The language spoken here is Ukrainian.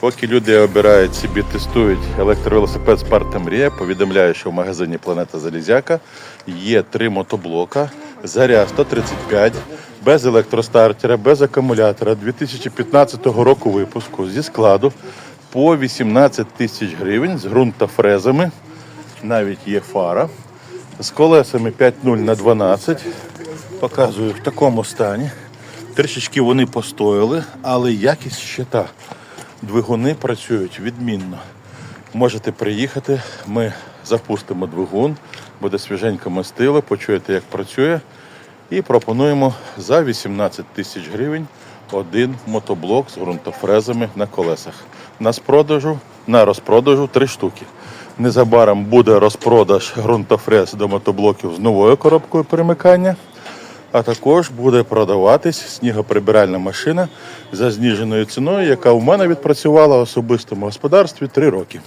Поки люди обирають собі, тестують електровелосипед Спарта Мрія, повідомляю, що в магазині Планета Залізяка є три мотоблока, заря 135, без електростартера, без акумулятора 2015 року випуску зі складу по 18 тисяч гривень з ґрунтофрезами. Навіть є фара. З колесами 5.0 на 12. Показую в такому стані. Трішечки вони постояли, але якість ще та. Двигуни працюють відмінно. Можете приїхати, ми запустимо двигун, буде свіженьке мастило, почуєте, як працює. І пропонуємо за 18 тисяч гривень один мотоблок з ґрунтофрезами на колесах. На продажу, на розпродажу три штуки. Незабаром буде розпродаж ґрунтофрез до мотоблоків з новою коробкою перемикання. А також буде продаватись снігоприбиральна машина за зніженою ціною, яка у мене відпрацювала в особистому господарстві 3 роки.